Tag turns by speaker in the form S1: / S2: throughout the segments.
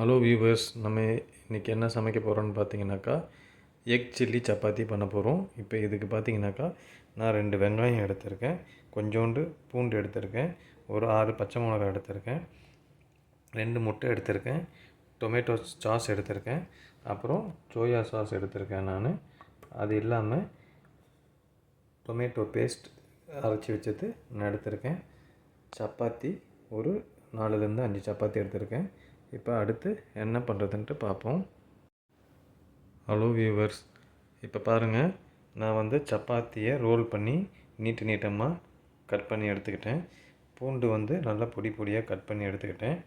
S1: Hello viewers நம்ம இன்றைக்கி என்ன சமைக்க போகிறோன்னு பார்த்தீங்கன்னாக்கா எக் சில்லி சப்பாத்தி பண்ண போகிறோம் இப்போ இதுக்கு பார்த்தீங்கன்னாக்கா நான் ரெண்டு வெங்காயம் எடுத்திருக்கேன். கொஞ்சோண்டு பூண்டு எடுத்திருக்கேன். ஒரு ஆறு பச்சை மிளகாய் எடுத்திருக்கேன். ரெண்டு முட்டை எடுத்திருக்கேன். டொமேட்டோ சாஸ் எடுத்திருக்கேன். அப்புறம் சோயா சாஸ் எடுத்திருக்கேன் நான். அது இல்லாமல் டொமேட்டோ பேஸ்ட் அரைச்சி வச்சது நான் எடுத்திருக்கேன். சப்பாத்தி ஒரு நாலுலேருந்து அஞ்சு சப்பாத்தி எடுத்திருக்கேன். இப்போ அடுத்து என்ன பண்ணுறதுன்ட்டு பார்ப்போம். ஹலோ வியூவர்ஸ் இப்போ பாருங்கள் நான் வந்து சப்பாத்தியை ரோல் பண்ணி நீட்டு நீட்டமாக கட் பண்ணி எடுத்துக்கிட்டேன். பூண்டு வந்து நல்லா பொடி பொடியாக கட் பண்ணி எடுத்துக்கிட்டேன்.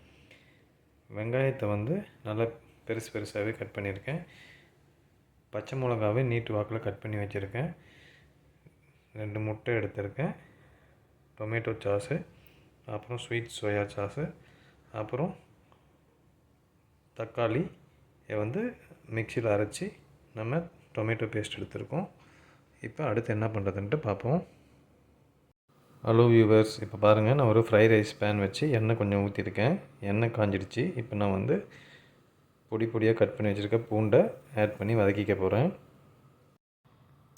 S1: வெங்காயத்தை வந்து நல்லா பெருசு பெருசாகவே கட் பண்ணியிருக்கேன். பச்சை மிளகாவே நீட்டு வாக்கில் கட் பண்ணி வச்சுருக்கேன். ரெண்டு முட்டை எடுத்திருக்கேன். டொமேட்டோ சாஸு அப்புறம் ஸ்வீட் சோயா சாஸு அப்புறம் தக்காளி வந்து மிக்சியில் அரைச்சி நம்ம டொமேட்டோ பேஸ்ட் எடுத்திருக்கோம். இப்போ அடுத்து என்ன பண்ணுறதுன்ட்டு பார்ப்போம். ஹலோ வியூவர்ஸ் இப்போ பாருங்கள் நான் ஒரு ஃப்ரை ரைஸ் பேன் வச்சு எண்ணெய் கொஞ்சம் ஊற்றிருக்கேன். எண்ணெய் காஞ்சிடுச்சு. இப்போ நான் வந்து பொடி பொடியாக கட் பண்ணி வச்சுருக்க பூண்டை ஆட் பண்ணி வதக்கிக்க போகிறேன்.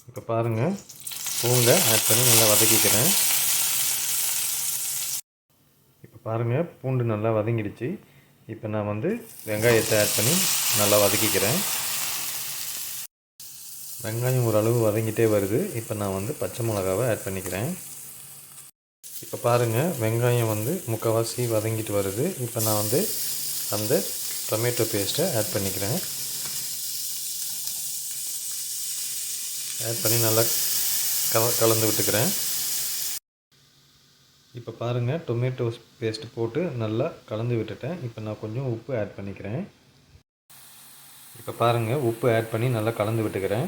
S1: இப்போ பாருங்கள் பூண்டை ஆட் பண்ணி நல்லா வதக்கிக்கிறேன். இப்போ பாருங்கள் பூண்டு நல்லா வதங்கிடுச்சு. இப்போ நான் வந்து வெங்காயத்தை ஆட் பண்ணி நல்லா வதக்கிக்கிறேன். வெங்காயம் ஓரளவு வதங்கிட்டே வருது. இப்போ நான் வந்து பச்சை மிளகாவை ஆட் பண்ணிக்கிறேன். இப்போ பாருங்கள் வெங்காயம் வந்து முக்கால்வாசி வதங்கிட்டு வருது. இப்போ நான் வந்து அந்த டொமேட்டோ பேஸ்ட்டை ஆட் பண்ணிக்கிறேன். ஆட் பண்ணி நல்லா கல கலந்து விட்டுக்கிறேன். இப்போ பாருங்கள் டொமேட்டோ பேஸ்ட் போட்டு நல்லா கலந்து விட்டுட்டேன். இப்போ நான் கொஞ்சம் உப்பு ஆட் பண்ணிக்கிறேன். இப்போ பாருங்கள் உப்பு ஆட் பண்ணி நல்லா கலந்து விட்டுக்கிறேன்.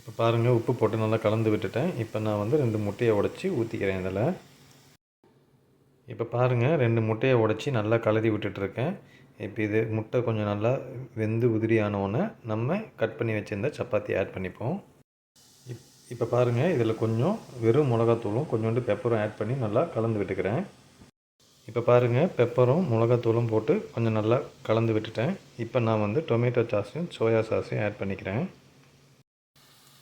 S1: இப்போ பாருங்கள் உப்பு போட்டு நல்லா கலந்து விட்டுட்டேன். இப்போ நான் வந்து ரெண்டு முட்டையை உடச்சி ஊற்றிக்கிறேன் இதில். இப்போ பாருங்கள் ரெண்டு முட்டையை உடச்சி நல்லா கலதி விட்டுட்ருக்கேன். இப்போ இது முட்டை கொஞ்சம் நல்லா வெந்து உதிரி நம்ம கட் பண்ணி வச்சுருந்த சப்பாத்தி ஆட் பண்ணிப்போம். இப்போ பாருங்கள் இதில் கொஞ்சம் வெறும் மிளகாத்தூளும் கொஞ்சோண்டு பெப்பரும் ஆட் பண்ணி நல்லா கலந்து விட்டுக்கிறேன். இப்போ பாருங்கள் பெப்பரும் மிளகாத்தூளும் போட்டு கொஞ்சம் நல்லா கலந்து விட்டுட்டேன். இப்போ நான் வந்து டொமேட்டோ சாஸையும் சோயா சாஸையும் ஆட் பண்ணிக்கிறேன்.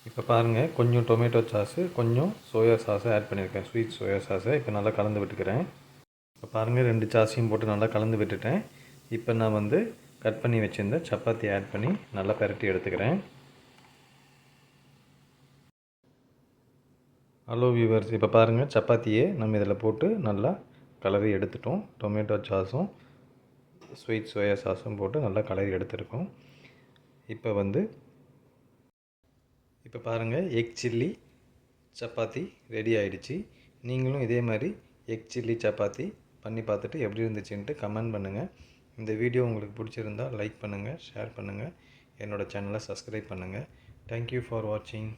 S1: இப்போ பாருங்கள் கொஞ்சம் டொமேட்டோ சாஸு கொஞ்சம் சோயா சாஸை ஆட் பண்ணியிருக்கேன். ஸ்வீட் சோயா சாஸை இப்போ நல்லா கலந்து விட்டுக்கிறேன். இப்போ பாருங்கள் ரெண்டு சாஸையும் போட்டு நல்லா கலந்து விட்டுட்டேன். இப்போ நான் வந்து கட் பண்ணி வச்சுருந்த சப்பாத்தி ஆட் பண்ணி நல்லா பரட்டி எடுத்துக்கிறேன். ஹலோ வியூவர்ஸ் இப்போ பாருங்கள் சப்பாத்தியே நம்ம இதில் போட்டு நல்லா கலரி எடுத்துட்டோம். டொமேட்டோ சாஸும் ஸ்வீட் சோயா சாஸும் போட்டு நல்லா கலரி எடுத்துருக்கோம். இப்போ வந்து இப்போ பாருங்கள் எக் சில்லி சப்பாத்தி ரெடி ஆகிடுச்சி நீங்களும் இதே மாதிரி எக் சில்லி சப்பாத்தி பண்ணி பார்த்துட்டு எப்படி இருந்துச்சுன்ட்டு கமெண்ட் பண்ணுங்கள் இந்த வீடியோ உங்களுக்கு பிடிச்சிருந்தால் லைக் பண்ணுங்கள் ஷேர் பண்ணுங்கள் என்னோடய சேனலை சப்ஸ்கிரைப் பண்ணுங்கள் தேங்க்யூ ஃபார் வாட்சிங்